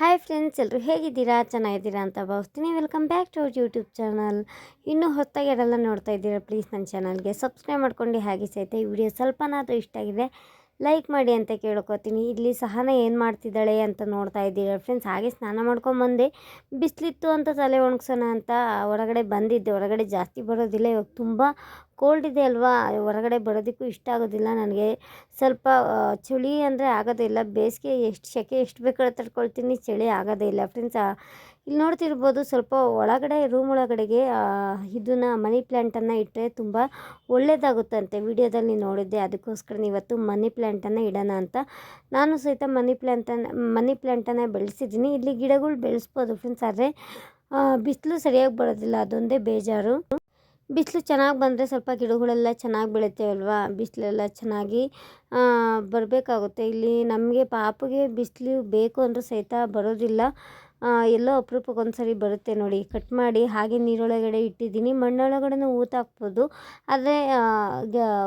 Hi friends ಎಲ್ಲರೂ ಹೇಗಿದ್ದೀರಾ? ಚೆನ್ನಾಗಿದ್ದೀರಾ ಅಂತ ಭಾವಿಸ್ತೀನಿ. Welcome back to our YouTube channel ಇನ್ನೂ ಹೊತ್ತಾಗಿ ಯಾರೆಲ್ಲ ನೋಡ್ತಾ ಇದ್ದೀರಾ ಪ್ಲೀಸ್ ನನ್ನ ಚಾನಲ್ಗೆ ಸಬ್ಸ್ಕ್ರೈಬ್ ಮಾಡ್ಕೊಂಡು ಹಾಗೆ ಸಹಿತ ಈ ವಿಡಿಯೋ ಸ್ವಲ್ಪನಾದರೂ ಇಷ್ಟ ಆಗಿದೆ ಲೈಕ್ ಮಾಡಿ ಅಂತ ಕೇಳ್ಕೊತೀನಿ. ಇಲ್ಲಿ ಸಹನ ಏನು ಮಾಡ್ತಿದ್ದಾಳೆ ಅಂತ ನೋಡ್ತಾ ಇದ್ದೀರಾ ಫ್ರೆಂಡ್ಸ್ ಹಾಗೆ ಸ್ನಾನ ಮಾಡ್ಕೊಂಬಂದೆ. ಬಿಸಿಲಿತ್ತು ಅಂತ ತಲೆ ಒಣಗ್ಸೋಣ ಅಂತ ಹೊರಗಡೆ ಬಂದಿದ್ದೆ. ಹೊರಗಡೆ ಜಾಸ್ತಿ ಬರೋದಿಲ್ಲ. ಇವಾಗ ತುಂಬ ಕೋಲ್ಡ್ ಇದೆ ಅಲ್ವಾ? ಹೊರಗಡೆ ಬರೋದಕ್ಕೂ ಇಷ್ಟ ಆಗೋದಿಲ್ಲ ನನಗೆ. ಸ್ವಲ್ಪ ಚಳಿ ಅಂದರೆ ಆಗೋದೇ ಇಲ್ಲ. ಬೇಸಿಗೆ ಎಷ್ಟು, ಸೆಕೆ ಎಷ್ಟು ಬೇಕಾದ್ರೆ ತಡ್ಕೊಳ್ತೀನಿ. ಚಳಿ ಆಗೋದೇ ಇಲ್ಲ ಫ್ರೆಂಡ್ಸ್ ಇಲ್ಲಿ ನೋಡ್ತಿರ್ಬೋದು ಸ್ವಲ್ಪ ಒಳಗಡೆ ರೂಮ್ ಒಳಗಡೆಗೆ ಇದನ್ನ ಮನಿ ಪ್ಲ್ಯಾಂಟನ್ನು ಇಟ್ಟರೆ ತುಂಬ ಒಳ್ಳೆಯದಾಗುತ್ತಂತೆ ವಿಡಿಯೋದಲ್ಲಿ ನೋಡಿದ್ದೆ. ಅದಕ್ಕೋಸ್ಕರ ಇವತ್ತು ಮನಿ ಪ್ಲ್ಯಾಂಟನ್ನು ಇಡೋಣ ಅಂತ. ನಾನು ಸಹಿತ ಮನಿ ಪ್ಲ್ಯಾಂಟನ್ನು ಮನಿ ಪ್ಲ್ಯಾಂಟನ್ನು ಬೆಳೆಸಿದ್ದೀನಿ. ಇಲ್ಲಿ ಗಿಡಗಳು ಬೆಳೆಸ್ಬೋದು ಫ್ರೆಂಡ್ಸ್ ಆದರೆ ಬಿಸಿಲು ಸರಿಯಾಗಿ ಬರೋದಿಲ್ಲ. ಅದೊಂದೇ ಬೇಜಾರು. ಬಿಸಿಲು ಚೆನ್ನಾಗಿ ಬಂದರೆ ಸ್ವಲ್ಪ ಗಿಡಗಳೆಲ್ಲ ಚೆನ್ನಾಗಿ ಬೆಳಿತೇವಲ್ವಾ ಬಿಸಿಲೆಲ್ಲ ಚೆನ್ನಾಗಿ ಬರಬೇಕಾಗುತ್ತೆ. ಇಲ್ಲಿ ನಮಗೆ ಪಾಪುಗೆ ಬಿಸಿಲು ಬೇಕು ಅಂದರೂ ಸಹಿತ ಬರೋದಿಲ್ಲ. ಎಲ್ಲೋ ಅಪರೂಪಕ್ಕೆ ಒಂದ್ಸರಿ ಬರುತ್ತೆ ನೋಡಿ. ಕಟ್ ಮಾಡಿ ಹಾಗೆ ನೀರೊಳಗಡೆ ಇಟ್ಟಿದ್ದೀನಿ. ಮಣ್ಣೊಳಗಡೆ ಊತ ಹಾಕ್ಬೋದು. ಆದರೆ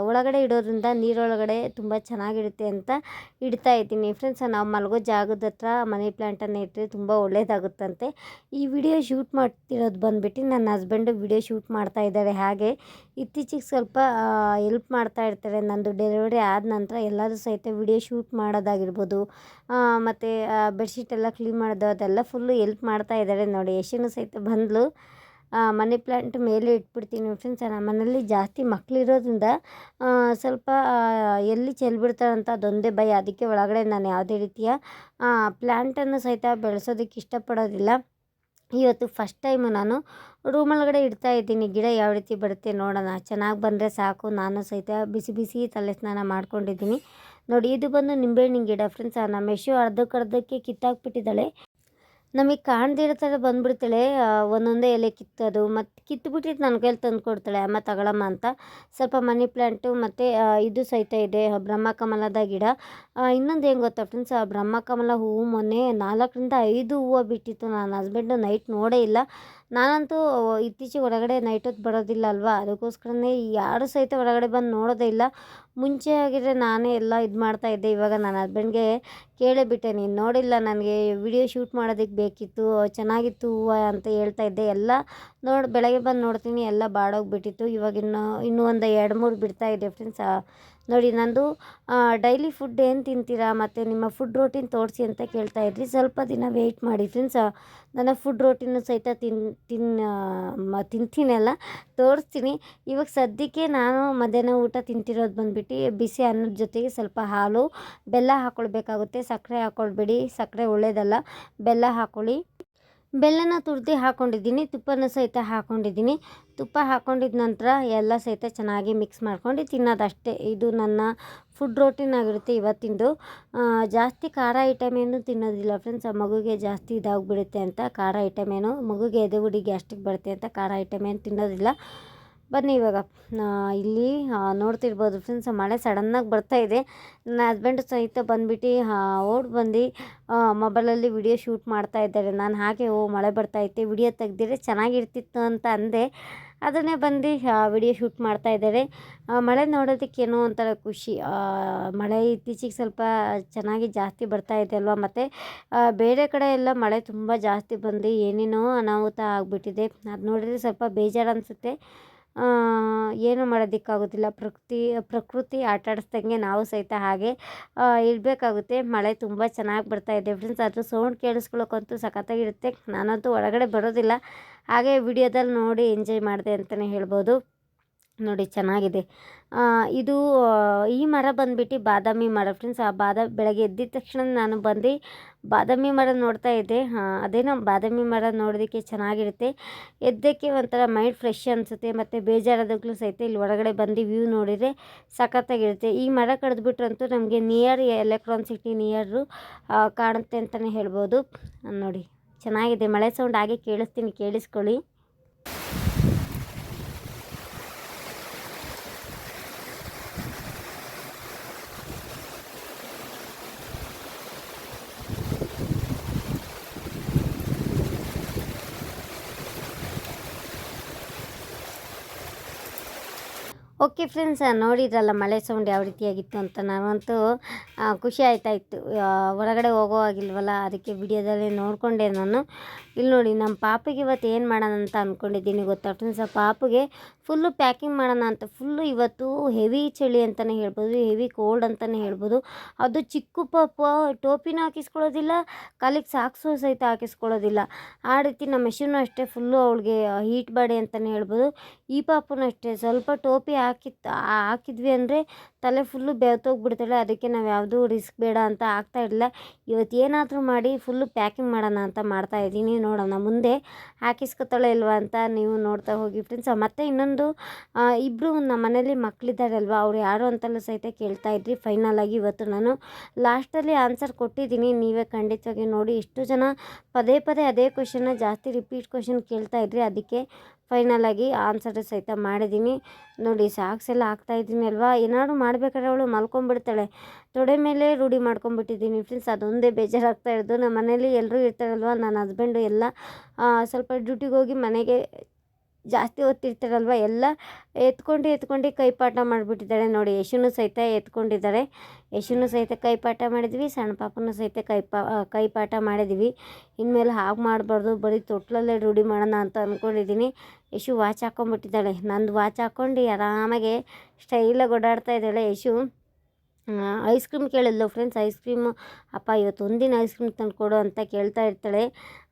ಒಳಗಡೆ ಇಡೋದ್ರಿಂದ ನೀರೊಳಗಡೆ ತುಂಬ ಚೆನ್ನಾಗಿರುತ್ತೆ ಅಂತ ಇಡ್ತಾ ಇದ್ದೀನಿ. ಫ್ರೆಂಡ್ಸ್ ನಾವು ಮಲಗೋ ಜಾಗದ ಹತ್ರ ಮನಿ ಪ್ಲ್ಯಾಂಟನ್ನು ಇಟ್ಟರೆ ತುಂಬ ಒಳ್ಳೆಯದಾಗುತ್ತಂತೆ ಈ ವಿಡಿಯೋ ಶೂಟ್ ಮಾಡ್ತಿರೋದು ಬಂದುಬಿಟ್ಟು ನನ್ನ ಹಸ್ಬೆಂಡು ವಿಡಿಯೋ ಶೂಟ್ ಮಾಡ್ತಾ ಇದ್ದಾರೆ ಹಾಗೆ. ಇತ್ತೀಚೆಗೆ ಸ್ವಲ್ಪ ಎಲ್ಪ್ ಮಾಡ್ತಾ ಇರ್ತಾರೆ. ನಂದು ಡೆಲಿವರಿ ಆದ ನಂತರ ಎಲ್ಲರೂ ಸಹಿತ ವಿಡಿಯೋ ಶೂಟ್ ಮಾಡೋದಾಗಿರ್ಬೋದು ಮತ್ತು ಬೆಡ್ಶೀಟ್ ಎಲ್ಲ ಕ್ಲೀನ್ ಮಾಡೋದು, ಅದೆಲ್ಲ ಫುಲ್ಲು ಎಲ್ಪ್ ಮಾಡ್ತಾ ಇದ್ದಾರೆ. ನೋಡಿ, ಯಶನು ಸಹಿತ ಬಂದಳು ಮನಿ ಪ್ಲ್ಯಾಂಟ್ ಮೇಲೆ ಇಟ್ಬಿಡ್ತೀನಿ ಫ್ರೆಂಡ್ಸ್ ನಮ್ಮ ಮನೇಲಿ ಜಾಸ್ತಿ ಮಕ್ಕಳಿರೋದ್ರಿಂದ ಸ್ವಲ್ಪ ಎಲ್ಲಿ ಚೆಲ್ಬಿಡ್ತಾರಂತ ಅದೊಂದೇ ಭಯ. ಅದಕ್ಕೆ ಒಳಗಡೆ ನಾನು ಯಾವುದೇ ರೀತಿಯ ಪ್ಲ್ಯಾಂಟನ್ನು ಸಹಿತ ಬೆಳೆಸೋದಕ್ಕೆ ಇಷ್ಟಪಡೋದಿಲ್ಲ. ಇವತ್ತು ಫಸ್ಟ್ ಟೈಮು ನಾನು ರೂಮ್ ಒಳಗಡೆ ಇಡ್ತಾ ಇದ್ದೀನಿ. ಗಿಡ ಯಾವ ರೀತಿ ಬರುತ್ತೆ ನೋಡೋಣ. ಚೆನ್ನಾಗಿ ಬಂದರೆ ಸಾಕು. ನಾನು ಸಹಿತ ಬಿಸಿ ಬಿಸಿ ತಲೆ ಸ್ನಾನ ಮಾಡ್ಕೊಂಡಿದ್ದೀನಿ. ನೋಡಿ, ಇದು ಬಂದು ನಿಂಬೆಹಣ್ಣಿನ ಗಿಡ. ಫ್ರೆಂಡ್ಸ್ ನಮ್ಮ ಯಶು ಅರ್ಧಕ್ಕರ್ಧಕ್ಕೆ ಕಿತ್ತಾಕ್ಬಿಟ್ಟಿದ್ದಾಳೆ. ನಮಗೆ ಕಾಣ್ದಿರೋ ಥರ ಬಂದ್ಬಿಡ್ತಾಳೆ ಒಂದೊಂದೇ ಎಲೆ ಕಿತ್ತೋದು ಮತ್ತು ಕಿತ್ತುಬಿಟ್ಟಿದ್ದು ನನ್ನ ಕೈಲಿ ತಂದು ಕೊಡ್ತಾಳೆ, ಅಮ್ಮ ತಗೊಳಮ್ಮ ಅಂತ. ಸ್ವಲ್ಪ ಮನಿ ಪ್ಲ್ಯಾಂಟು ಮತ್ತು ಇದು ಸಹಿತ ಇದೆ, ಬ್ರಹ್ಮ ಕಮಲದ ಗಿಡ. ಇನ್ನೊಂದು ಏನು ಗೊತ್ತಾ ಫ್ರೆಂಡ್ಸ್ ಆ ಬ್ರಹ್ಮಕಮಲ ಹೂವು ಮೊನ್ನೆ ನಾಲ್ಕರಿಂದ ಐದು ಹೂವು ಬಿಟ್ಟಿತ್ತು. ನನ್ನ ಹಸ್ಬೆಂಡು ನೈಟ್ ನೋಡೇ ಇಲ್ಲ. ನಾನಂತೂ ಇತ್ತೀಚೆಗೆ ಹೊರಗಡೆ ನೈಟ್ ಹೊತ್ತು ಬರೋದಿಲ್ಲ ಅಲ್ವಾ? ಅದಕ್ಕೋಸ್ಕರನೇ ಯಾರು ಸಹಿತ ಹೊರಗಡೆ ಬಂದು ನೋಡೋದೇ ಇಲ್ಲ. ಮುಂಚೆ ಆಗಿದ್ರೆ ನಾನೇ ಎಲ್ಲ ಇದು ಮಾಡ್ತಾ ಇದ್ದೆ. ಇವಾಗ ನನ್ನ ಹಸ್ಬೆಂಡ್ಗೆ ಕೇಳೇ ಬಿಟ್ಟೆ, ನೀನು ನೋಡಿಲ್ಲ ನನಗೆ ವಿಡಿಯೋ ಶೂಟ್ ಮಾಡೋದಕ್ಕೆ ಬೇಕಿತ್ತು, ಚೆನ್ನಾಗಿತ್ತು ಅಂತ ಹೇಳ್ತಾ ಇದ್ದೆ. ಎಲ್ಲ ನೋಡಿ, ಬೆಳಗ್ಗೆ ಬಂದು ನೋಡ್ತೀನಿ. ಎಲ್ಲ ಬಾಡೋಗಿಬಿಟ್ಟಿತ್ತು. ಇವಾಗ ಇನ್ನು, ಇನ್ನೂ ಒಂದು ಎರಡು ಮೂರು ಇದೆ ಫ್ರೆಂಡ್ಸ್ ನೋಡಿ, ನಂದು ಡೈಲಿ ಫುಡ್ ಏನು ತಿಂತೀರಾ ಮತ್ತು ನಿಮ್ಮ ಫುಡ್ ರೋಟೀನ್ ತೋರಿಸಿ ಅಂತ ಕೇಳ್ತಾ ಇದ್ರಿ. ಸ್ವಲ್ಪ ದಿನ ವೆಯ್ಟ್ ಮಾಡಿ ಫ್ರೆಂಡ್ಸ್ ನನ್ನ ಫುಡ್ ರೋಟೀನು ಸಹಿತ ತಿನ್ ತಿನ್ ತಿಂತೀನಲ್ಲ ತೋರಿಸ್ತೀನಿ. ಇವಾಗ ಸದ್ಯಕ್ಕೆ ನಾನು ಮಧ್ಯಾಹ್ನ ಊಟ ತಿಂತಿರೋದು ಬಂದುಬಿಟ್ಟು ಬಿಸಿ ಅನ್ನದ ಜೊತೆಗೆ ಸ್ವಲ್ಪ ಹಾಲು, ಬೆಲ್ಲ ಹಾಕ್ಕೊಳ್ಬೇಕಾಗುತ್ತೆ ಸಕ್ಕರೆ ಹಾಕ್ಕೊಳ್ಬೇಡಿ ಸಕ್ಕರೆ ಒಳ್ಳೆಯದಲ್ಲ ಬೆಲ್ಲ ಹಾಕ್ಕೊಳ್ಳಿ ಬೆಲ್ಲನ ತುರ್ದು ಹಾಕ್ಕೊಂಡಿದ್ದೀನಿ ತುಪ್ಪನ ಸಹಿತ ಹಾಕ್ಕೊಂಡಿದ್ದೀನಿ ತುಪ್ಪ ಹಾಕ್ಕೊಂಡಿದ್ದ ನಂತರ ಎಲ್ಲ ಸಹಿತ ಚೆನ್ನಾಗಿ ಮಿಕ್ಸ್ ಮಾಡ್ಕೊಂಡು ತಿನ್ನೋದಷ್ಟೇ. ಇದು ನನ್ನ ಫುಡ್ ರೋಟೀನ್ ಆಗಿರುತ್ತೆ ಇವತ್ತಿಂದು. ಜಾಸ್ತಿ ಖಾರ ಐಟಮ್ ಏನು ತಿನ್ನೋದಿಲ್ಲ ಫ್ರೆಂಡ್ಸ್. ಆ, ಮಗುಗೆ ಜಾಸ್ತಿ ಇದಾಗಿಬಿಡುತ್ತೆ ಅಂತ ಖಾರ ಐಟಮ್ ಏನು. ಮಗುಗೆ ಎದೆ ಹುಡಿ ಗ್ಯಾಸ್ಟ್ರಿಕ್ ಬರುತ್ತೆ ಅಂತ ಖಾರ ಐಟಮ್ ಏನು ತಿನ್ನೋದಿಲ್ಲ. ಬನ್ನಿ ಇವಾಗ. ಇಲ್ಲಿ ನೋಡ್ತಿರ್ಬೋದು ಫ್ರೆಂಡ್ಸ್ ಮಳೆ ಸಡನ್ನಾಗಿ ಬರ್ತಾ ಇದೆ. ನನ್ನ ಹಸ್ಬೆಂಡ್ ಸಹಿತ ಬಂದುಬಿಟ್ಟು ಓಡ್ ಬಂದು ಮೊಬೈಲಲ್ಲಿ ವಿಡಿಯೋ ಶೂಟ್ ಮಾಡ್ತಾ ಇದ್ದಾರೆ. ನಾನು ಹಾಗೆ, ಓ, ಮಳೆ ಬರ್ತಾ ಐತೆ ವಿಡಿಯೋ ತೆಗ್ದಿದ್ರೆ ಚೆನ್ನಾಗಿರ್ತಿತ್ತು ಅಂತ ಅಂದೆ. ಅದನ್ನೇ ಬಂದು ವಿಡಿಯೋ ಶೂಟ್ ಮಾಡ್ತಾ ಇದ್ದಾರೆ. ಮಳೆ ನೋಡೋದಕ್ಕೆ ಏನೋ ಒಂಥರ ಖುಷಿ. ಮಳೆ ಇತ್ತೀಚೆಗೆ ಸ್ವಲ್ಪ ಚೆನ್ನಾಗಿ ಜಾಸ್ತಿ ಬರ್ತಾ ಇದೆ ಅಲ್ವಾ ಮತ್ತು? ಬೇರೆ ಕಡೆ ಎಲ್ಲ ಮಳೆ ತುಂಬ ಜಾಸ್ತಿ ಬಂದು ಏನೇನೋ ಅನಾಹುತ ಆಗಿಬಿಟ್ಟಿದೆ. ಅದು ನೋಡಿದರೆ ಸ್ವಲ್ಪ ಬೇಜಾರು ಅನಿಸುತ್ತೆ. ಏನು ಮಾಡೋದಕ್ಕಾಗೋದಿಲ್ಲ. ಪ್ರಕೃತಿ ಪ್ರಕೃತಿ ಆಟ ಆಡಿಸ್ದಂಗೆ ನಾವು ಸಹಿತ ಹಾಗೆ ಇರಬೇಕಾಗುತ್ತೆ ಮಳೆ ತುಂಬ ಚೆನ್ನಾಗಿ ಬರ್ತಾಯಿದೆ ಫ್ರೆಂಡ್ಸ್ ಅದು ಸೌಂಡ್ ಕೇಳಿಸ್ಕೊಳ್ಳೋಕ್ಕಂತೂ ಸಖತ್ತಾಗಿರುತ್ತೆ. ನಾನಂತೂ ಹೊರಗಡೆ ಬರೋದಿಲ್ಲ. ಹಾಗೆ ವಿಡಿಯೋದಲ್ಲಿ ನೋಡಿ ಎಂಜಾಯ್ ಮಾಡಿದೆ ಅಂತಲೇ ಹೇಳ್ಬೋದು. ನೋಡಿ ಚೆನ್ನಾಗಿದೆ. ಇದು ಈ ಮರ ಬಂದ್ಬಿಟ್ಟು ಬಾದಾಮಿ ಮರ ಫ್ರೆಂಡ್ಸ್ ಆ ಬಾದಾಮಿ ಬೆಳಗ್ಗೆ ಎದ್ದಿದ ತಕ್ಷಣ ನಾನು ಬಂದು ಬಾದಾಮಿ ಮರ ನೋಡ್ತಾ ಇದ್ದೆ. ಅದೇನೋ ಬಾದಾಮಿ ಮರ ನೋಡೋದಕ್ಕೆ ಚೆನ್ನಾಗಿರುತ್ತೆ. ಎದ್ದಕ್ಕೆ ಒಂಥರ ಮೈಂಡ್ ಫ್ರೆಶ್ ಅನಿಸುತ್ತೆ, ಮತ್ತು ಬೇಜಾರಾದಾಗಲೂ ಸಹಿತ ಇಲ್ಲಿ ಹೊರಗಡೆ ಬಂದು ವ್ಯೂ ನೋಡಿದರೆ ಸಖತ್ತಾಗಿರುತ್ತೆ. ಈ ಮರ ಕಡಿದ್ಬಿಟ್ರಂತೂ ನಮಗೆ ನಿಯರ್ ಎಲೆಕ್ಟ್ರಾನ್ ಸಿಟಿ ನಿಯರು ಕಾಣುತ್ತೆ ಅಂತಲೇ ಹೇಳ್ಬೋದು. ನೋಡಿ, ಚೆನ್ನಾಗಿದೆ. ಮಳೆ ಸೌಂಡ್ ಹಾಗೆ ಕೇಳಿಸ್ತೀನಿ, ಕೇಳಿಸ್ಕೊಳ್ಳಿ. ಓಕೆ ಫ್ರೆಂಡ್ಸ್ ನೋಡಿದ್ರಲ್ಲ ಮಳೆ ಸೌಂಡ್ ಯಾವ ರೀತಿಯಾಗಿತ್ತು ಅಂತ ನಾವಂತೂ ಖುಷಿ ಆಯ್ತಾ ಇತ್ತು ಹೊರಗಡೆ ಹೋಗೋ ಆಗಿಲ್ವಲ್ಲ ಅದಕ್ಕೆ ವಿಡಿಯೋದಲ್ಲಿ ನೋಡಿಕೊಂಡೆ ನಾನು. ಇಲ್ಲಿ ನೋಡಿ ನಮ್ಮ ಪಾಪಿಗೆ ಇವತ್ತು ಏನು ಮಾಡೋಣ ಅಂತ ಅಂದ್ಕೊಂಡಿದ್ದೀನಿ ಗೊತ್ತಾ ಫ್ರೆಂಡ್ಸ್, ಆ ಪಾಪಿಗೆ ಫುಲ್ಲು ಪ್ಯಾಕಿಂಗ್ ಮಾಡೋಣ ಅಂತ ಫುಲ್ಲು ಇವತ್ತು ಹೆವಿ ಚಳಿ ಅಂತಲೇ ಹೇಳ್ಬೋದು ಹೆವಿ ಕೋಲ್ಡ್ ಅಂತಲೇ ಹೇಳ್ಬೋದು. ಅದು ಚಿಕ್ಕ ಪಾಪ, ಟೋಪಿನ ಹಾಕಿಸ್ಕೊಳ್ಳೋದಿಲ್ಲ, ಕಾಲಿಗೆ ಸಾಕ್ಸು ಸಹಿತ ಹಾಕಿಸ್ಕೊಳ್ಳೋದಿಲ್ಲ. ಆ ರೀತಿ ನಮ್ಮ ಮೆಷಿನು ಅಷ್ಟೇ ಫುಲ್ಲು ಅವಳಿಗೆ ಹೀಟ್ ಬಾಡಿ ಅಂತಲೇ ಹೇಳ್ಬೋದು. ಈ ಪಾಪನೂ ಅಷ್ಟೇ, ಸ್ವಲ್ಪ ಟೋಪಿ ಹಾಕಿತ್ತು ಹಾಕಿದ್ವಿ ಅಂದರೆ ತಲೆ ಫುಲ್ಲು ಬೆವ್ತೋಗ್ಬಿಡ್ತಾಳೆ ಅದಕ್ಕೆ ನಾವು ಯಾವುದೂ ರಿಸ್ಕ್ ಬೇಡ ಅಂತ ಆಗ್ತಾ ಇರಲಿಲ್ಲ. ಇವತ್ತು ಏನಾದರೂ ಮಾಡಿ ಫುಲ್ಲು ಪ್ಯಾಕಿಂಗ್ ಮಾಡೋಣ ಅಂತ ಮಾಡ್ತಾ ಇದ್ದೀನಿ. ನೋಡೋಣ, ಮುಂದೆ ಹಾಕಿಸ್ಕೊತಾಳೆ ಇಲ್ವಾ ಅಂತ ನೀವು ನೋಡ್ತಾ ಹೋಗಿ ಫ್ರೆಂಡ್ಸ್ ಮತ್ತು ಇನ್ನೊಂದು ಇಬ್ಬರು ನಮ್ಮ ಮನೇಲಿ ಮಕ್ಕಳಿದ್ದಾರಲ್ವ ಅವ್ರು ಯಾರು ಅಂತಲೂ ಸಹಿತ ಕೇಳ್ತಾ ಇದ್ರಿ. ಫೈನಲ್ ಆಗಿ ಇವತ್ತು ನಾನು ಲಾಸ್ಟಲ್ಲಿ ಆನ್ಸರ್ ಕೊಟ್ಟಿದ್ದೀನಿ. ನೀವೇ ಖಂಡಿತವಾಗಿ ನೋಡಿ ಎಷ್ಟು ಜನ ಪದೇ ಪದೇ ಅದೇ ಕ್ವಶನ್ನ ಜಾಸ್ತಿ ರಿಪೀಟ್ ಕ್ವಶನ್ ಕೇಳ್ತಾ ಇದ್ರಿ. ಅದಕ್ಕೆ ಫೈನಲ್ ಆಗಿ ಆನ್ಸರ್ ಸಹಿತ ಮಾಡಿದ್ದೀನಿ. ನೋಡಿ, ಸಾಕ್ಸ್ ಎಲ್ಲ ಹಾಕ್ತಾ ಇದ್ದೀನಿ ಅಲ್ವಾ? ಏನಾದ್ರು ಮಾಡ್ಬೇಕಾದ್ರೆ ಅವಳು ಮಲ್ಕೊಂಡ್ಬಿಡ್ತಾಳೆ. ತೊಡೆ ಮೇಲೆ ರೂಢಿ ಮಾಡ್ಕೊಂಡ್ಬಿಟ್ಟಿದ್ದೀನಿ ಫ್ರೆಂಡ್ಸ್ ಅದೊಂದೇ ಬೇಜಾರಾಗ್ತಾ ಇರೋದು. ನಮ್ಮ ಮನೇಲಿ ಎಲ್ಲರೂ ಇರ್ತಾರಲ್ವ? ನನ್ನ ಹಸ್ಬೆಂಡು ಎಲ್ಲ ಸ್ವಲ್ಪ ಡ್ಯೂಟಿಗೆ ಹೋಗಿ ಮನೆಗೆ ಜಾಸ್ತಿ ಹೊತ್ತಿರ್ತಾರಲ್ವ ಎಲ್ಲ? ಎತ್ಕೊಂಡು ಎತ್ಕೊಂಡು ಕೈಪಾಠ ಮಾಡಿಬಿಟ್ಟಿದ್ದಾಳೆ ನೋಡಿ. ಯಶುನು ಸಹಿತ ಎತ್ಕೊಂಡಿದ್ದಾರೆ. ಯಶುನು ಸಹಿತ ಕೈಪಾಠ ಮಾಡಿದ್ವಿ, ಸಣ್ಣ ಪಾಪನೂ ಸಹಿತ ಕೈಪಾ, ಕೈಪಾಠ ಮಾಡಿದ್ವಿ. ಇನ್ಮೇಲೆ ಹಾಗೆ ಮಾಡಬಾರ್ದು, ಬರೀ ತೊಟ್ಲಲ್ಲೇ ರೂಢಿ ಮಾಡೋಣ ಅಂತ ಅಂದ್ಕೊಂಡಿದ್ದೀನಿ ಯಶು ವಾಚ್ ಹಾಕ್ಕೊಂಬಿಟ್ಟಿದ್ದಾಳೆ ನಂದು ವಾಚ್ ಹಾಕ್ಕೊಂಡು ಆರಾಮಾಗೆ ಸ್ಟೈಲಾಗಿ ಓಡಾಡ್ತಾ ಇದ್ದಾಳೆ ಯಶು ಐಸ್ ಕ್ರೀಮ್ ಕೇಳಿದ್ಲು ಫ್ರೆಂಡ್ಸ್ ಐಸ್ ಕ್ರೀಮು ಅಪ್ಪ ಇವತ್ತು ಒಂದಿನ ಐಸ್ ಕ್ರೀಮ್ ತಂದು ಕೊಡು ಅಂತ ಕೇಳ್ತಾ ಇರ್ತಾಳೆ.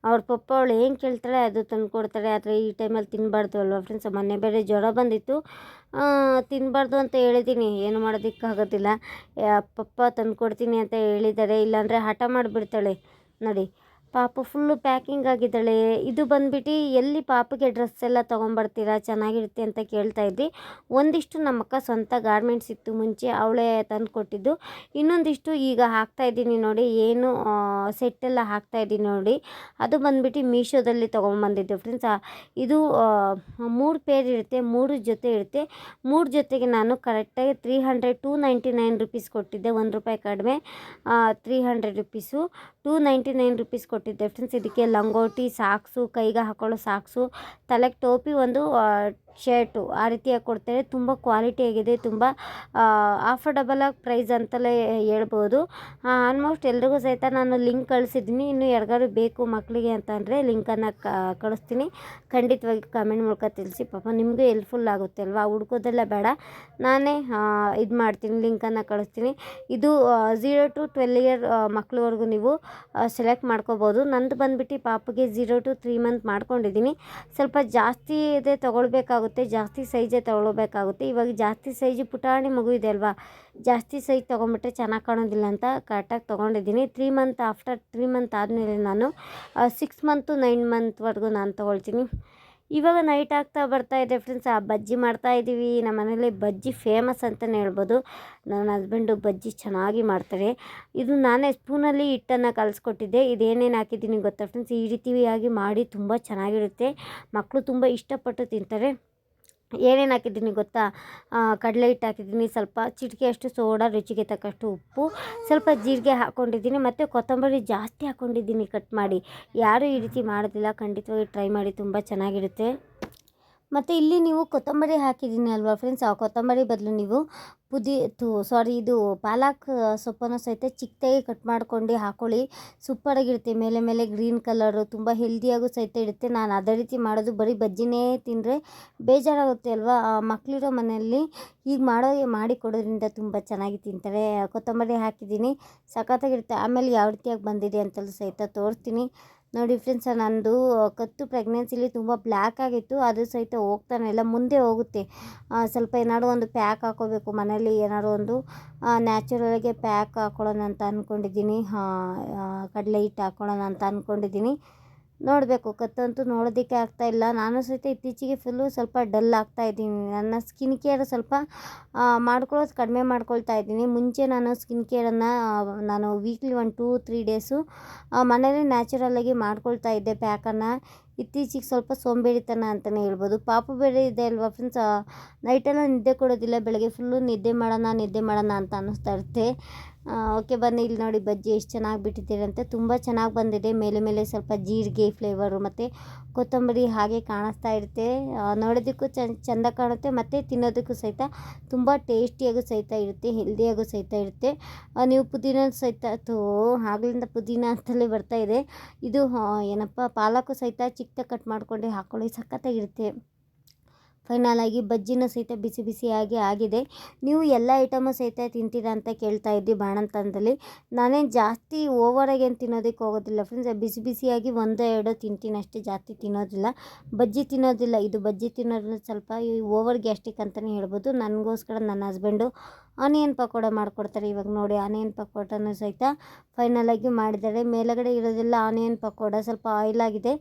ಅವ್ರ ಪಪ್ಪ ಅವಳು ಏನು ಕೇಳ್ತಾಳೆ ಅದು ತಂದು ಕೊಡ್ತಾಳೆ ಆದರೆ ಈ ಟೈಮಲ್ಲಿ ತಿನ್ನಬಾರ್ದು ಅಲ್ವಾ ಫ್ರೆಂಡ್ಸ್ ಮೊನ್ನೆ ಬೇರೆ ಜ್ವರ ಬಂದಿತ್ತು. ತಿನ್ನಬಾರ್ದು ಅಂತ ಹೇಳಿದ್ದೀನಿ. ಏನು ಮಾಡೋದಕ್ಕಾಗೋದಿಲ್ಲ. ಪಪ್ಪ ತಂದು ಕೊಡ್ತೀನಿ ಅಂತ ಹೇಳಿದ್ದಾರೆ. ಇಲ್ಲಾಂದರೆ ಹಠ ಮಾಡಿಬಿಡ್ತಾಳೆ. ನೋಡಿ ಪಾಪು ಫುಲ್ಲು ಪ್ಯಾಕಿಂಗ್ ಆಗಿದ್ದಾಳೆ. ಇದು ಬಂದ್ಬಿಟ್ಟು ಎಲ್ಲಿ ಪಾಪಗೆ ಡ್ರೆಸ್ ಎಲ್ಲ ತೊಗೊಂಬರ್ತೀರಾ ಚೆನ್ನಾಗಿರುತ್ತೆ ಅಂತ ಕೇಳ್ತಾ ಇದ್ವಿ. ಒಂದಿಷ್ಟು ನಮ್ಮಕ್ಕ ಸ್ವಂತ ಗಾರ್ಮೆಂಟ್ಸ್ ಇತ್ತು ಮುಂಚೆ, ಅವಳೇ ತಂದು ಕೊಟ್ಟಿದ್ದು ಇನ್ನೊಂದಿಷ್ಟು ಈಗ ಹಾಕ್ತಾ ಇದ್ದೀನಿ ನೋಡಿ, ಏನು ಸೆಟ್ಟೆಲ್ಲ ಹಾಕ್ತಾ ಇದ್ದೀನಿ ನೋಡಿ. ಅದು ಬಂದ್ಬಿಟ್ಟು ಮೀಶೋದಲ್ಲಿ ತೊಗೊಂಬಂದಿದ್ದು ಫ್ರೆಂಡ್ಸ್ ಇದು ಮೂರು ಪೇರ್ ಇರುತ್ತೆ, ಮೂರು ಜೊತೆ ಇರುತ್ತೆ. ಮೂರು ಜೊತೆಗೆ ನಾನು ಕರೆಕ್ಟಾಗಿ three hundred two ninety nine rupees ಕೊಟ್ಟಿದ್ದೆ. ಒಂದು ರೂಪಾಯಿ ಕಡಿಮೆ three hundred rupees two ninety nine rupees ಕೊಟ್ಟಿದ್ದೆ ಫ್ರೆಂಡ್ಸ್ ಇದಕ್ಕೆ ಲಂಗೋಟಿ ಸಾಕ್ಸು ಕೈಗೆ ಹಾಕೊಳ್ಳೋ ಸಾಕ್ಸು ತಲೆಗೆ ಟೋಪಿ ಒಂದು ಶರ್ಟು ಆ ರೀತಿಯಾಗಿ ಕೊಡ್ತಾರೆ ತುಂಬ ಕ್ವಾಲಿಟಿ ಆಗಿದೆ, ತುಂಬ ಆಫರ್ಡಬಲ್ ಆಗಿ ಪ್ರೈಸ್ ಅಂತಲೇ ಹೇಳ್ಬೋದು. ಆಲ್ಮೋಸ್ಟ್ ಎಲ್ರಿಗೂ ಸಹಿತ ನಾನು ಲಿಂಕ್ ಕಳಿಸಿದ್ದೀನಿ. ಇನ್ನು ಯಾರಿಗಾರು ಬೇಕು ಮಕ್ಕಳಿಗೆ ಅಂತ ಅಂದರೆ ಲಿಂಕನ್ನು ಕಳಿಸ್ತೀನಿ. ಖಂಡಿತವಾಗಿ ಕಮೆಂಟ್ ಮೂಲಕ ತಿಳಿಸಿ. ಪಾಪ ನಿಮಗೂ ಹೆಲ್ಪ್ಫುಲ್ ಆಗುತ್ತೆ ಅಲ್ವಾ? ಹುಡ್ಕೋದೆಲ್ಲ ಬೇಡ. ನಾನೇ ಇದು ಮಾಡ್ತೀನಿ, ಲಿಂಕನ್ನು ಕಳಿಸ್ತೀನಿ. ಇದು ಝೀರೋ ಟು ಟ್ವೆಲ್ ಇಯರ್ ಮಕ್ಕಳವರೆಗೂ ನೀವು ಸೆಲೆಕ್ಟ್ ಮಾಡ್ಕೋಬೋದು. ನಂದು ಬಂದುಬಿಟ್ಟು ಪಾಪಗೆ ಝೀರೋ ಟು ತ್ರೀ ಮಂತ್ ಮಾಡ್ಕೊಂಡಿದ್ದೀನಿ. ಸ್ವಲ್ಪ ಜಾಸ್ತಿ ಇದೆ ತೊಗೊಳ್ಬೇಕಾಗುತ್ತೆ. ಜಾಸ್ತಿ ಸೈಜೇ ತೊಗೊಳ್ಬೇಕಾಗುತ್ತೆ. ಇವಾಗ ಜಾಸ್ತಿ ಸೈಜು ಪುಟಾಣಿ ಮಗು ಇದೆ ಅಲ್ವಾ? ಜಾಸ್ತಿ ಸೈಜ್ ತೊಗೊಂಬಿಟ್ರೆ ಚೆನ್ನಾಗಿ ಕಾಣೋದಿಲ್ಲ ಅಂತ ಕರೆಕ್ಟಾಗಿ ತೊಗೊಂಡಿದ್ದೀನಿ. Three month after three month ಆದಮೇಲೆ ನಾನು ಸಿಕ್ಸ್ ಮಂತು ನೈನ್ ಮಂತ್ವರೆಗೂ ನಾನು ತೊಗೊಳ್ತೀನಿ. ಇವಾಗ ನೈಟ್ ಆಗ್ತಾ ಬರ್ತಾ ಇದೆ ಫ್ರೆಂಡ್ಸ್ ಆ, ಬಜ್ಜಿ ಮಾಡ್ತಾ ಇದ್ದೀವಿ ನಮ್ಮ ಮನೇಲಿ ಬಜ್ಜಿ ಫೇಮಸ್ ಅಂತಲೇ ಹೇಳ್ಬೋದು. ನನ್ನ ಹಸ್ಬೆಂಡು ಬಜ್ಜಿ ಚೆನ್ನಾಗಿ ಮಾಡ್ತಾರೆ. ಇದು ನಾನೇ ಸ್ಪೂನಲ್ಲಿ ಹಿಟ್ಟನ್ನು ಕಲಿಸ್ಕೊಟ್ಟಿದ್ದೆ. ಇದೇನೇನು ಹಾಕಿದ್ದೀನಿ ಗೊತ್ತಾ ಫ್ರೆಂಡ್ಸ್ ಈ ರೀತಿಯಾಗಿ ಮಾಡಿ ತುಂಬ ಚೆನ್ನಾಗಿರುತ್ತೆ. ಮಕ್ಕಳು ತುಂಬ ಇಷ್ಟಪಟ್ಟು ತಿಂತಾರೆ. ಏನೇನು ಹಾಕಿದ್ದೀನಿ ಗೊತ್ತಾ? ಕಡಲೆ ಹಿಟ್ಟು ಹಾಕಿದ್ದೀನಿ, ಸ್ವಲ್ಪ ಚಿಟಿಕೆಯಷ್ಟು ಸೋಡಾ, ರುಚಿಗೆ ತಕ್ಕಷ್ಟು ಉಪ್ಪು, ಸ್ವಲ್ಪ ಜೀರಿಗೆ ಹಾಕ್ಕೊಂಡಿದ್ದೀನಿ ಮತ್ತು ಕೊತ್ತಂಬರಿ ಜಾಸ್ತಿ ಹಾಕ್ಕೊಂಡಿದ್ದೀನಿ ಕಟ್ ಮಾಡಿ. ಯಾರೂ ಈ ರೀತಿ ಮಾಡೋದಿಲ್ಲ, ಖಂಡಿತವಾಗಿ ಟ್ರೈ ಮಾಡಿ, ತುಂಬ ಚೆನ್ನಾಗಿರುತ್ತೆ. ಮತ್ತು ಇಲ್ಲಿ ನೀವು ಕೊತ್ತಂಬರಿ ಹಾಕಿದ್ದೀನಿ ಅಲ್ವಾ ಫ್ರೆಂಡ್ಸ್ ಆ ಕೊತ್ತಂಬರಿ ಬದಲು ನೀವು ಪುದಿ ತು ಸಾರಿ ಇದು ಪಾಲಕ್ ಸೊಪ್ಪನ್ನು ಸಹಿತ ಚಿಕ್ಕದಾಗಿ ಕಟ್ ಮಾಡ್ಕೊಂಡು ಹಾಕೊಳ್ಳಿ. ಸೂಪರಾಗಿರುತ್ತೆ ಮೇಲೆ ಮೇಲೆ ಗ್ರೀನ್ ಕಲರು ತುಂಬ ಹೆಲ್ದಿಯಾಗೂ ಸಹಿತ ಇರುತ್ತೆ. ನಾನು ಅದೇ ರೀತಿ ಮಾಡೋದು. ಬರೀ ಬಜ್ಜಿನೇ ತಿಂದರೆ ಬೇಜಾರಾಗುತ್ತೆ ಅಲ್ವಾ? ಮಕ್ಕಳಿರೋ ಮನೆಯಲ್ಲಿ ಹೀಗೆ ಮಾಡೋ ಮಾಡಿ ಕೊಡೋದ್ರಿಂದ ತುಂಬ ಚೆನ್ನಾಗಿ ತಿಂತಾರೆ. ಕೊತ್ತಂಬರಿ ಹಾಕಿದ್ದೀನಿ ಸಖತ್ತಾಗಿರುತ್ತೆ. ಆಮೇಲೆ ಯಾವ ರೀತಿಯಾಗಿ ಬಂದಿದೆ ಅಂತಲೂ ಸಹಿತ ತೋರಿಸ್ತೀನಿ. ನೋಡಿ ಫ್ರೆಂಡ್ಸ್ ನಂದು ಕತ್ತು ಪ್ರೆಗ್ನೆನ್ಸಿಲಿ ತುಂಬ ಬ್ಲ್ಯಾಕ್ ಆಗಿತ್ತು, ಅದು ಸಹಿತ ಹೋಗ್ತಾನೆ ಇಲ್ಲ, ಮುಂದೆ ಹೋಗುತ್ತೆ. ಸ್ವಲ್ಪ ಏನಾದ್ರು ಒಂದು ಪ್ಯಾಕ್ ಹಾಕೋಬೇಕು, ಮನೇಲಿ ಏನಾದ್ರು ಒಂದು ನ್ಯಾಚುರಲಾಗೆ ಪ್ಯಾಕ್ ಹಾಕೊಳ್ಳೋಣ ಅಂತ ಅಂದ್ಕೊಂಡಿದ್ದೀನಿ ಕಡಲೆ ಹಿಟ್ಟು ಹಾಕೊಳ್ಳೋಣ ಅಂತ ಅಂದ್ಕೊಂಡಿದ್ದೀನಿ ನೋಡಬೇಕು, ಕತ್ತಂತೂ ನೋಡೋದಕ್ಕೆ ಆಗ್ತಾ ಇಲ್ಲ. ನಾನು ಸಹಿತ ಇತ್ತೀಚೆಗೆ ಫುಲ್ಲು ಸ್ವಲ್ಪ ಡಲ್ ಆಗ್ತಾ ಇದ್ದೀನಿ. ನನ್ನ ಸ್ಕಿನ್ ಕೇರ್ ಸ್ವಲ್ಪ ಮಾಡ್ಕೊಳ್ಳೋದು ಕಡಿಮೆ ಮಾಡ್ಕೊಳ್ತಾ ಇದ್ದೀನಿ. ಮುಂಚೆ ನಾನು ಸ್ಕಿನ್ ಕೇರನ್ನು ನಾನು weekly one two three days ಮನೇಲಿ ನ್ಯಾಚುರಲ್ಲಾಗಿ ಮಾಡ್ಕೊಳ್ತಾ ಇದ್ದೆ ಪ್ಯಾಕನ್ನು ಇತ್ತೀಚೆಗೆ ಸ್ವಲ್ಪ ಸೋಂಬೇರಿತನ ಅಂತಲೇ ಹೇಳ್ಬೋದು. ಪಾಪು ಬೇರೆ ಇದೆ ಅಲ್ವಾ ಫ್ರೆಂಡ್ಸ್ ನೈಟೆಲ್ಲ ನಿದ್ದೆ ಕೊಡೋದಿಲ್ಲ, ಬೆಳಗ್ಗೆ ಫುಲ್ಲು ನಿದ್ದೆ ಮಾಡೋಣ ನಿದ್ದೆ ಮಾಡೋಣ ಅಂತ ಅನ್ನಿಸ್ತಾ ಇರುತ್ತೆ. ಓಕೆ ಬನ್ನಿ, ಇಲ್ಲಿ ನೋಡಿ ಬಜ್ಜಿ ಎಷ್ಟು ಚೆನ್ನಾಗಿ ಬಿಟ್ಟಿದ್ದೀರಿ ಅಂತ. ತುಂಬ ಚೆನ್ನಾಗಿ ಬಂದಿದೆ. ಮೇಲೆ ಮೇಲೆ ಸ್ವಲ್ಪ ಜೀರಿಗೆ ಫ್ಲೇವರು ಮತ್ತು ಕೊತ್ತಂಬರಿ ಹಾಗೆ ಕಾಣಿಸ್ತಾ ಇರುತ್ತೆ. ನೋಡೋದಕ್ಕೂ ಚಂದ ಕಾಣುತ್ತೆ. ಮತ್ತು ತಿನ್ನೋದಕ್ಕೂ ಸಹಿತ ತುಂಬ ಟೇಸ್ಟಿಯಾಗೂ ಸಹಿತ ಇರುತ್ತೆ, ಹೆಲ್ದಿಯಾಗೂ ಸಹಿತ ಇರುತ್ತೆ. ನೀವು ಪುದೀನ ಸಹಿತ ತೋ ಆಗಲಿಂದ ಪುದೀನ ಅಂತಲೇ ಬರ್ತಾ ಇದೆ. ಇದು ಏನಪ್ಪ ಪಾಲಕು ಸಹಿತ ಚಿಕ್ಕ ಕಟ್ ಮಾಡ್ಕೊಂಡು ಹಾಕ್ಕೊಳ್ಳಿ ಸಖತ್ತಾಗಿರುತ್ತೆ. ಫೈನಲ್ ಆಗಿ ಬಜ್ಜಿನೂ ಸಹಿತ ಬಿಸಿ ಬಿಸಿಯಾಗಿ ಆಗಿದೆ. ನೀವು ಎಲ್ಲ ಐಟಮು ಸಹಿತ ತಿಂತೀರ ಅಂತ ಕೇಳ್ತಾ ಇದ್ದೀವಿ ಬಾಣಂತನದಲ್ಲಿ ನಾನೇನು ಜಾಸ್ತಿ ಓವರಾಗಿ ಏನು ತಿನ್ನೋದಕ್ಕೆ ಹೋಗೋದಿಲ್ಲ ಫ್ರೆಂಡ್ಸ್ ಬಿಸಿ ಬಿಸಿಯಾಗಿ ಒಂದೋ ಎರಡೋ ತಿಂತೀನಿ ಅಷ್ಟೇ, ಜಾಸ್ತಿ ತಿನ್ನೋದಿಲ್ಲ. ಬಜ್ಜಿ ತಿನ್ನೋದಿಲ್ಲ. ಇದು ಬಜ್ಜಿ ತಿನ್ನೋದ್ರಿಂದ ಸ್ವಲ್ಪ ಓವರ್ ಗ್ಯಾಸ್ಟಿಕ್ ಅಂತಲೇ ಹೇಳ್ಬೋದು. ನನಗೋಸ್ಕರ ನನ್ನ ಹಸ್ಬೆಂಡು ಆನಿಯನ್ ಪಕೋಡ ಮಾಡಿಕೊಡ್ತಾರೆ ಇವಾಗ ನೋಡಿ ಆನಿಯನ್ ಪಕೋಡನೂ ಸಹಿತ ಫೈನಲಾಗಿ ಮಾಡಿದ್ದಾರೆ. ಮೇಲುಗಡೆ ಇರೋದೆಲ್ಲ ಆನಿಯನ್ ಪಕೋಡ ಸ್ವಲ್ಪ ಆಯಿಲ್ ಆಗಿದೆ.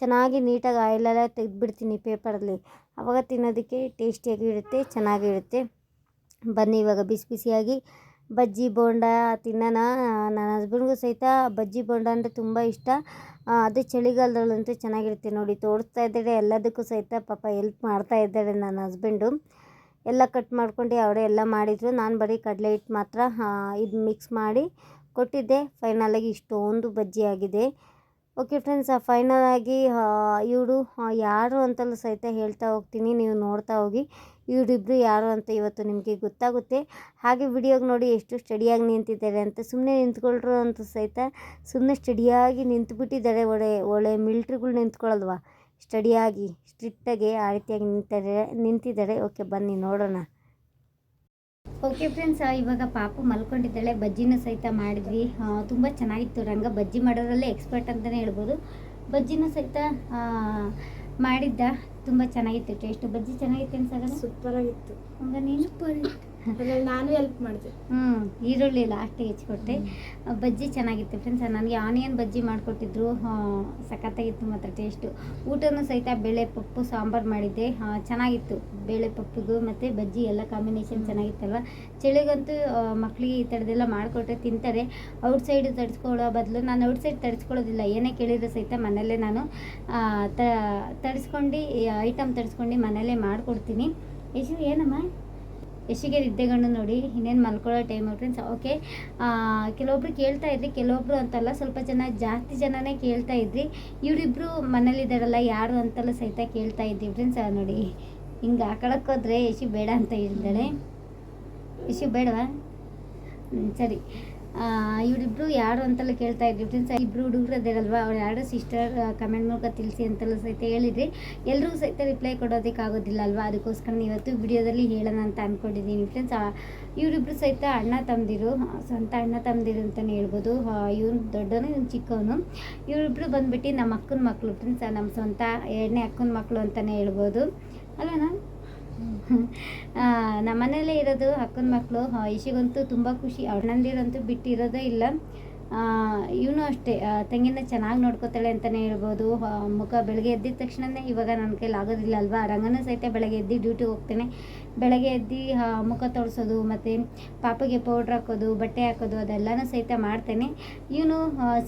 ಚೆನ್ನಾಗಿ ನೀಟಾಗಿ ಆಯಿಲೆಲ್ಲ ತೆಗೆದುಬಿಡ್ತೀನಿ ಪೇಪರಲ್ಲಿ. ಆವಾಗ ತಿನ್ನೋದಕ್ಕೆ ಟೇಸ್ಟಿಯಾಗಿ ಇರುತ್ತೆ ಚೆನ್ನಾಗಿರುತ್ತೆ ಬನ್ನಿ ಇವಾಗ ಬಿಸಿ ಬಿಸಿಯಾಗಿ. ಬಜ್ಜಿ ಬೋಂಡ ತಿನ್ನೋಣ. ನನ್ನ ಹಸ್ಬೆಂಡ್ಗೂ ಸಹಿತ ಬಜ್ಜಿ ಬೋಂಡ ಅಂದರೆ ತುಂಬ ಇಷ್ಟ. ಅದು ಚಳಿಗಾಲದಲ್ಲಂತೂ ಚೆನ್ನಾಗಿರುತ್ತೆ ನೋಡಿ. ತೋರಿಸ್ತಾ ಇದ್ದಾರೆ ಎಲ್ಲದಕ್ಕೂ ಸಹಿತ ಪಾಪ ಹೆಲ್ಪ್ ಮಾಡ್ತಾ ಇದ್ದಾರೆ ನನ್ನ ಹಸ್ಬೆಂಡು ಎಲ್ಲ ಕಟ್ ಮಾಡ್ಕೊಂಡು, ಅವರೇ ಎಲ್ಲ ಮಾಡಿದರು. ನಾನು ಬರೀ ಕಡಲೆ ಹಿಟ್ಟು ಮಾತ್ರ ಇದು ಮಿಕ್ಸ್ ಮಾಡಿ ಕೊಟ್ಟಿದ್ದೆ. ಫೈನಲಾಗಿ ಇಷ್ಟೊಂದು ಬಜ್ಜಿ ಆಗಿದೆ. ಓಕೆ ಫ್ರೆಂಡ್ಸ್ ಫೈನಲ್ ಆಗಿ ಇವರು ಯಾರು ಅಂತಲೂ ಸಹಿತ ಹೇಳ್ತಾ ಹೋಗ್ತೀನಿ. ನೀವು ನೋಡ್ತಾ ಹೋಗಿ ಇವರಿಬ್ಬರು ಯಾರು ಅಂತ ಇವತ್ತು ನಿಮಗೆ ಗೊತ್ತಾಗುತ್ತೆ. ಹಾಗೆ ವಿಡಿಯೋಗೆ ನೋಡಿ ಎಷ್ಟು ಸ್ಟಡಿಯಾಗಿ ನಿಂತಿದ್ದಾರೆ ಅಂತ ಸುಮ್ಮನೆ ನಿಂತ್ಕೊಳ್ರು ಅಂತ ಸಹಿತ ಸುಮ್ಮನೆ ಸ್ಟಡಿಯಾಗಿ ನಿಂತುಬಿಟ್ಟಿದ್ದಾರೆ ಒಳ್ಳೆ ಒಳ್ಳೆ ಮಿಲ್ಟ್ರಿಗಳು ನಿಂತ್ಕೊಳ್ಳಲ್ವಾ ಸ್ಟಡಿಯಾಗಿ ಸ್ಟ್ರಿಕ್ಟಾಗಿ ಆ ರೀತಿಯಾಗಿ ನಿಂತಾರೆ ನಿಂತಿದ್ದಾರೆ ಓಕೆ ಬನ್ನಿ ನೋಡೋಣ. ಓಕೆ ಫ್ರೆಂಡ್ಸ್ ಇವಾಗ ಪಾಪು ಮಲ್ಕೊಂಡಿದ್ದಾಳೆ. ಬಜ್ಜಿನೂ ಸಹಿತ ಮಾಡಿದ್ವಿ. ತುಂಬ ಚೆನ್ನಾಗಿತ್ತು ರಂಗ. ಬಜ್ಜಿ ಮಾಡೋದ್ರಲ್ಲೇ ಎಕ್ಸ್ಪರ್ಟ್ ಅಂತಲೇ ಹೇಳ್ಬೋದು. ಬಜ್ಜಿನೂ ಸಹಿತ ಮಾಡಿದ್ದ. ತುಂಬ ಚೆನ್ನಾಗಿತ್ತು ಟೇಸ್ಟ್. ಬಜ್ಜಿ ಚೆನ್ನಾಗಿತ್ತು ಅನ್ಸಾಗ ಸೂಪರ್ ಆಗಿತ್ತು ಹಂಗ ನೀನು? ಅದ್ರಲ್ಲಿ ನಾನು ಹೆಲ್ಪ್ ಮಾಡಿದೆ. ಹ್ಞೂ ಈರುಳ್ಳಿ ಲಾಸ್ಟಿಗೆ ಹೆಚ್ಚಿಕೊಟ್ಟೆ ಬಜ್ಜಿ ಚೆನ್ನಾಗಿತ್ತು ಫ್ರೆಂಡ್ಸ್ ನನಗೆ ಆನಿಯನ್ ಬಜ್ಜಿ ಮಾಡಿಕೊಟ್ಟಿದ್ರು. ಸಖತ್ತಾಗಿತ್ತು ಮಾತ್ರ ಟೇಸ್ಟು ಊಟನೂ ಸಹಿತ ಬೇಳೆ ಪಪ್ಪು ಸಾಂಬಾರು ಮಾಡಿದ್ದೆ. ಚೆನ್ನಾಗಿತ್ತು ಬೇಳೆ ಪಪ್ಪಿಗೂ ಮತ್ತು ಬಜ್ಜಿ ಎಲ್ಲ ಕಾಂಬಿನೇಷನ್ ಚೆನ್ನಾಗಿತ್ತಲ್ವ? ಚಳಿಗಂತೂ ಮಕ್ಕಳಿಗೆ ಮಕ್ಳಿಗೆ ಈ ಥರದ್ದೆಲ್ಲ ಮಾಡಿಕೊಟ್ರೆ ತಿಂತಾರೆ. ಔಟ್ಸೈಡ್ ತಡಿಸ್ಕೊಳ್ಳೋ ಬದಲು ನಾನು ಔಟ್ಸೈಡ್ ತಡಿಸ್ಕೊಳ್ಳೋದಿಲ್ಲ. ಏನೇ ಕೇಳಿದ್ರು ಸಹಿತ ಮನೆಯಲ್ಲೇ ನಾನು ತರಿಸ್ಕೊಂಡು ಐಟಮ್ ತರಿಸ್ಕೊಂಡು ಮನೆಯಲ್ಲೇ ಮಾಡಿಕೊಡ್ತೀನಿ. ಯಶು ಏನಮ್ಮ? ಯಶಿಗೆ ನಿದ್ದೆಗಣ್ಣು ನೋಡಿ ಇನ್ನೇನು ಮಲ್ಕೊಳ್ಳೋ ಟೈಮ್ ಫ್ರೆಂಡ್ಸ್ ಓಕೆ ಕೆಲವೊಬ್ರು ಕೇಳ್ತಾ ಇದ್ರಿ ಕೆಲವೊಬ್ರು ಅಂತಲ್ಲ ಸ್ವಲ್ಪ ಜನ ಜಾಸ್ತಿ ಜನನೇ ಕೇಳ್ತಾ ಇದ್ರಿ. ಇವರಿಬ್ರು ಮನೇಲಿದ್ದಾರಲ್ಲ ಯಾರು ಅಂತಲ್ಲ ಸಹಿತ ಕೇಳ್ತಾ ಇದ್ದೀವಿ ಫ್ರೆಂಡ್ಸ್ ನೋಡಿ ಹಿಂಗೆ ಆಕಳಕ್ಕೆ ಹೋದ್ರೆ ಯಶಿ ಬೇಡ ಅಂತ ಹೇಳಿದ್ದಾಳೆ. ಯಶಿ ಬೇಡವಾ? ಸರಿ. ಇವರಿಬ್ರು ಯಾರು ಅಂತೆಲ್ಲ ಕೇಳ್ತಾ ಇದ್ರಿ. ಫ್ರೆಂಡ್ಸ್ ಇಬ್ರು ಹುಡುಗರು ಅದೇರಲ್ವಾ? ಅವ್ರು ಯಾರು ಸಿಸ್ಟರ್ ಕಮೆಂಟ್ ಮೂಲಕ ತಿಳಿಸಿ ಅಂತೆಲ್ಲ ಸಹಿತ ಹೇಳಿದ್ರಿ. ಎಲ್ಲರೂ ಸಹಿತ ರಿಪ್ಲೈ ಕೊಡೋದಕ್ಕೆ ಆಗೋದಿಲ್ಲ ಅಲ್ವಾ? ಅದಕ್ಕೋಸ್ಕರ ಇವತ್ತು ವಿಡಿಯೋದಲ್ಲಿ ಹೇಳೋಣ ಅಂತ ಅಂದ್ಕೊಂಡಿದ್ದೀನಿ ಫ್ರೆಂಡ್ಸ್ ಇವರಿಬ್ರು ಸಹಿತ ಅಣ್ಣ ತಮ್ಮದಿರು ಸ್ವಂತ ಅಣ್ಣ ತಮ್ಮದಿರು ಅಂತಲೇ ಹೇಳ್ಬೋದು. ಇವನು ದೊಡ್ಡವನು, ಇವನು ಚಿಕ್ಕವನು. ಇವರಿಬ್ರು ಬಂದ್ಬಿಟ್ಟು ನಮ್ಮ ಅಕ್ಕನ ಮಕ್ಕಳು ಫ್ರೆಂಡ್ಸ್ ನಮ್ಮ ಸ್ವಂತ ಎರಡನೇ ಅಕ್ಕನ ಮಕ್ಕಳು ಅಂತಲೇ ಹೇಳ್ಬೋದು. ಅಲ್ವನಾ? ನಮ್ಮ ಮನೆಯಲ್ಲೇ ಇರೋದು ಅಕ್ಕನ ಮಕ್ಕಳು ಇಶಿಗಂತೂ ತುಂಬ ಖುಷಿ. ಅಣ್ಣಂದಿರಂತೂ ಬಿಟ್ಟಿರೋದೇ ಇಲ್ಲ. ಇವನು ಅಷ್ಟೇ. ತೆಂಗಿನ ಚೆನ್ನಾಗಿ ನೋಡ್ಕೋತಾಳೆ ಅಂತಲೇ ಹೇಳ್ಬೋದು. ಮುಖ ಬೆಳಗ್ಗೆ ಎದ್ದಿದ ತಕ್ಷಣನೇ ಇವಾಗ ನನ್ನ ಕೈಲಿ ಆಗೋದಿಲ್ಲ ಅಲ್ವಾ? ರಂಗನೂ ಸಹಿತ ಬೆಳಗ್ಗೆ ಎದ್ದು ಡ್ಯೂಟಿಗೆ ಹೋಗ್ತೇನೆ. ಬೆಳಗ್ಗೆ ಎದ್ದು ಮುಖ ತೊಳ್ಸೋದು, ಮತ್ತು ಪಾಪಗೆ ಪೌಡ್ರ್ ಹಾಕೋದು, ಬಟ್ಟೆ ಹಾಕೋದು, ಅದೆಲ್ಲನೂ ಸಹಿತ ಮಾಡ್ತೇನೆ. ಇವನು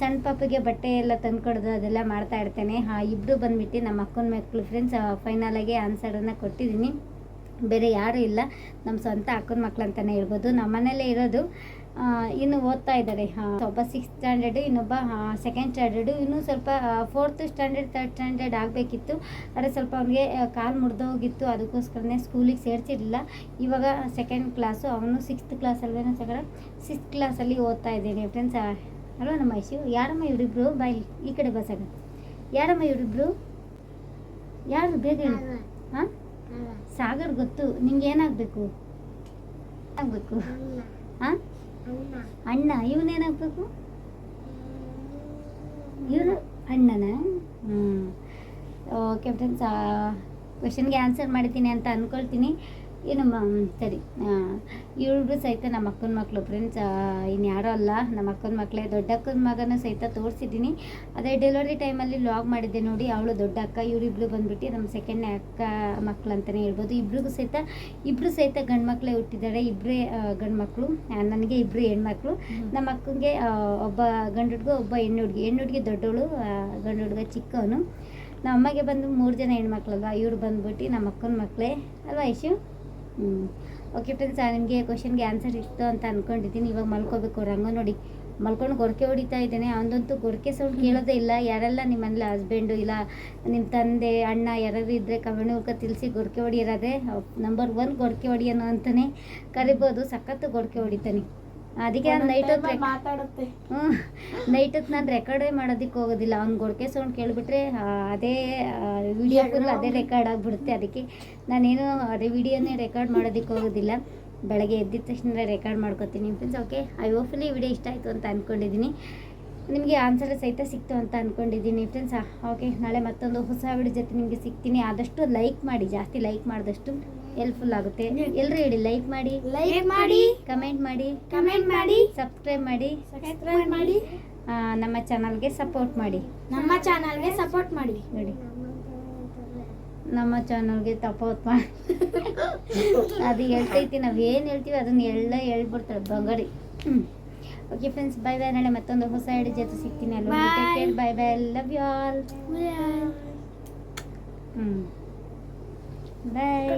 ಸಣ್ಣ ಪಾಪಗೆ ಬಟ್ಟೆ ಎಲ್ಲ ತಂದ್ಕೊಡೋದು ಅದೆಲ್ಲ ಮಾಡ್ತಾ ಇರ್ತೇನೆ. ಇಬ್ಬರು ಬಂದುಬಿಟ್ಟು ನಮ್ಮ ಅಕ್ಕನ ಮಕ್ಕಳು ಫ್ರೆಂಡ್ಸ್ ಫೈನಲಾಗಿ ಆನ್ಸರನ್ನು ಕೊಟ್ಟಿದ್ದೀನಿ. ಬೇರೆ ಯಾರೂ ಇಲ್ಲ. ನಮ್ಮ ಸ್ವಂತ ಅಕ್ಕನ ಮಕ್ಳು ಅಂತಲೇ ಹೇಳ್ಬೋದು. ನಮ್ಮ ಮನೇಲೇ ಇರೋದು ಇನ್ನು ಓದ್ತಾ ಇದ್ದಾರೆ. ಒಬ್ಬ ಸಿಕ್ಸ್ ಸ್ಟ್ಯಾಂಡರ್ಡು ಇನ್ನೊಬ್ಬ ಸೆಕೆಂಡ್ ಸ್ಟ್ಯಾಂಡರ್ಡು ಇನ್ನೂ ಸ್ವಲ್ಪ ಫೋರ್ತ್ ಸ್ಟ್ಯಾಂಡರ್ಡ್ ತರ್ಡ್ ಸ್ಟ್ಯಾಂಡರ್ಡ್ ಆಗಬೇಕಿತ್ತು. ಆದರೆ ಸ್ವಲ್ಪ ಅವನಿಗೆ ಕಾಲು ಮುರಿದೋಗಿತ್ತು. ಅದಕ್ಕೋಸ್ಕರನೇ ಸ್ಕೂಲಿಗೆ ಸೇರಿಸಿರಲಿಲ್ಲ. ಇವಾಗ ಸೆಕೆಂಡ್ ಕ್ಲಾಸು ಅವನು ಸಿಕ್ಸ್ತ್ ಕ್ಲಾಸ್ ಅಲ್ವೇನೋ ಸಗಡ ಸಿಕ್ಸ್ತ್ ಕ್ಲಾಸಲ್ಲಿ ಓದ್ತಾ ಇದ್ದೀನಿ. ಫ್ರೆಂಡ್ಸ್ ಅಲ್ವಾ ನಮ್ಮ ಐಶು? ಯಾರಮ್ಮ ಇವರಿಬ್ರು ಬಾಯ್ ಈ ಕಡೆ ಬಸ್ಸಾಗ ಯಾರಮ್ಮ ಇವರಿಬ್ರು ಯಾರು ಬೇಗ ಹಾಂ ಸಾಗರ್ ಗೊತ್ತು ನಿಂಗೆ ಏನಾಗಬೇಕು? ಆಗಬೇಕು ಹಾಂ ಅಣ್ಣ. ಇವನೇನಾಗಬೇಕು ಇವನು ಅಣ್ಣನ? ಹ್ಞೂ ಓಕೆ ಫ್ರೆಂಡ್ಸ್ ಕ್ವೆಶನ್ಗೆ ಆನ್ಸರ್ ಮಾಡ್ತೀನಿ ಅಂತ ಅಂದ್ಕೊಳ್ತೀನಿ ಏನು ಸರಿ. ಇವ್ರಿಗೂ ಸಹಿತ ನಮ್ಮ ಅಕ್ಕನ ಮಕ್ಕಳು ಫ್ರೆಂಡ್ಸ್ ಇನ್ಯಾರೋ ಅಲ್ಲ. ನಮ್ಮ ಅಕ್ಕನ ಮಕ್ಕಳೇ ದೊಡ್ಡ ಅಕ್ಕನ ಮಗನ ಸಹಿತ ತೋರಿಸಿದ್ದೀನಿ. ಅದೇ ಡೆಲಿವರಿ ಟೈಮಲ್ಲಿ ಲಾಗ್ ಮಾಡಿದ್ದೆ ನೋಡಿ ಅವಳು ದೊಡ್ಡ ಅಕ್ಕ ಇವರಿಬ್ರು ಬಂದುಬಿಟ್ಟು ನಮ್ಮ ಸೆಕೆಂಡ್ನೇ ಅಕ್ಕ ಮಕ್ಕಳು ಅಂತಲೇ ಹೇಳ್ಬೋದು. ಇಬ್ರಿಗೂ ಸಹಿತ ಇಬ್ಬರು ಸಹಿತ ಗಂಡು ಮಕ್ಕಳೇ ಹುಟ್ಟಿದ್ದಾರೆ. ಇಬ್ಬರೇ ಗಂಡು ಮಕ್ಕಳು ನನಗೆ ಇಬ್ಬರು ಹೆಣ್ಮಕ್ಳು. ನಮ್ಮ ಅಕ್ಕಂಗೆ ಒಬ್ಬ ಗಂಡು ಹುಡುಗ ಒಬ್ಬ ಹೆಣ್ಣು ಹುಡುಗಿ. ಹೆಣ್ಣು ಹುಡುಗಿ ದೊಡ್ಡವಳು ಗಂಡು ಹುಡುಗ ಚಿಕ್ಕವನು. ನಮ್ಮ ಅಮ್ಮಗೆ ಬಂದು ಮೂರು ಜನ ಹೆಣ್ಮಕ್ಳಲ್ವ? ಇವ್ರು ಬಂದ್ಬಿಟ್ಟು ನಮ್ಮ ಅಕ್ಕನ ಮಕ್ಕಳೇ ಅಲ್ವಾ ಯಶು? ಹ್ಞೂ ಓಕೆ ಫ್ರೆಂಡ್ಸ್ ನಿಮಗೆ ಕ್ವಶನ್ಗೆ ಆನ್ಸರ್ ಇತ್ತು ಅಂತ ಅಂದ್ಕೊಂಡಿದ್ದೀನಿ ಇವಾಗ ಮಲ್ಕೋಬೇಕು. ರಂಗ ನೋಡಿ. ಮಲ್ಕೊಂಡು ಗೊರಕೆ ಹೊಡಿತಾ ಇದ್ದಾನೆ. ಅವನದಂತೂ ಗೊರಕೆ ಸೌಂಡ್ ಕೇಳೋದೇ ಇಲ್ಲ. ಯಾರೆಲ್ಲ ನಿಮ್ಮ ಮನೇಲಿ ಹಸ್ಬೆಂಡು ಇಲ್ಲ ನಿಮ್ಮ ತಂದೆ, ಅಣ್ಣ ಯಾರಾದ್ರು ಇದ್ದರೆ ಕಮೆಂಟ್ ಮೂಲಕ ತಿಳಿಸಿ ಗೊರಕೆ ಹೊಡಿಯೋರಾದರೆ ನಂಬರ್ ಒನ್ ಗೊರಕೆ ಹೊಡಿಯೋನು ಅಂತಲೇ ಕರಿಬೋದು. ಸಖತ್ತು ಗೊರಕೆ ಹೊಡಿತಾನೆ. ಅದಕ್ಕೆ ನೈಟ್ ಹೊತ್ತು ಮಾತಾಡುತ್ತೆ. ಹ್ಞೂ ನೈಟ್ ಹೊತ್ತು ನಾನು ರೆಕಾರ್ಡೇ ಮಾಡೋದಕ್ಕೆ ಹೋಗೋದಿಲ್ಲ. ಅವ್ನು ಗೊಡ್ಕೆ ಸೌಂಡ್ ಕೇಳಿಬಿಟ್ರೆ ಅದೇ ವಿಡಿಯೋ ಫುಲ್ ಅದೇ ರೆಕಾರ್ಡ್ ಆಗಿಬಿಡುತ್ತೆ. ಅದಕ್ಕೆ ನಾನೇನು ಅದೇ ವಿಡಿಯೋನೇ ರೆಕಾರ್ಡ್ ಮಾಡೋದಕ್ಕೆ ಹೋಗೋದಿಲ್ಲ. ಬೆಳಗ್ಗೆ ಎದ್ದಿದ ತಕ್ಷಣ ರೆಕಾರ್ಡ್ ಮಾಡ್ಕೊತೀನಿ. Friends okay I hopefully video ಇಷ್ಟ ಆಯಿತು ಅಂತ ಅಂದ್ಕೊಂಡಿದ್ದೀನಿ ನಿಮಗೆ ಆನ್ಸರ್ ಸಹಿತ ಸಿಕ್ತು ಅಂತ ಅಂದ್ಕೊಂಡಿದ್ದೀನಿ ಫ್ರೆಂಡ್ಸ್ ಓಕೆ ನಾಳೆ ಮತ್ತೊಂದು ಹೊಸ ವಿಡಿಯೋ ಜೊತೆ ನಿಮಗೆ ಸಿಗ್ತೀನಿ. ಆದಷ್ಟು ಲೈಕ್ ಮಾಡಿ. ಜಾಸ್ತಿ ಲೈಕ್ ಮಾಡಿದಷ್ಟು. ಹೆಲ್ಪ್ಫುಲ್ ಆಗುತ್ತೆ. ಎಲ್ಲರೂ ಹೇಳಿ ಲೈಕ್ ಮಾಡಿ. ಲೈಕ್ ಮಾಡಿ. ಕಮೆಂಟ್ ಮಾಡಿ. ಕಮೆಂಟ್ ಮಾಡಿ. ಸಬ್ಸ್ಕ್ರೈಬ್ ಮಾಡಿ. ಸಬ್ಸ್ಕ್ರೈಬ್ ಮಾಡಿ. ನಮ್ಮ ಚಾನಲ್ಗೆ ಸಪೋರ್ಟ್ ಮಾಡಿ. ನಮ್ಮ ಚಾನಲ್ಗೆ ಸಪೋರ್ಟ್ ಮಾಡಿ. ನೋಡಿ. ನಮ್ಮ ಚಾನಲ್ಗೆ ಸಪೋರ್ಟ್ ಮಾಡಿ. ಅದು ಹೇಳ್ತೈತಿ ನಾವು ಏನು ಹೇಳ್ತೀವಿ ಅದನ್ನ ಎಲ್ಲ ಹೇಳ್ಬಿಡ್ತಾಳೆ ಬಂಗಾರಿ. ಓಕೆ ಫ್ರೆಂಡ್ಸ್ ಬೈ ಬೈ ನಾಳೆ ಮತ್ತೊಂದು ಹೊಸ ಐಡಿ ಜೊತೆ ಸಿಗ್ತೀನಿ ಅಲ್ವಾ? Bye bye love you all ಹ್ಞೂ ಬಾಯ್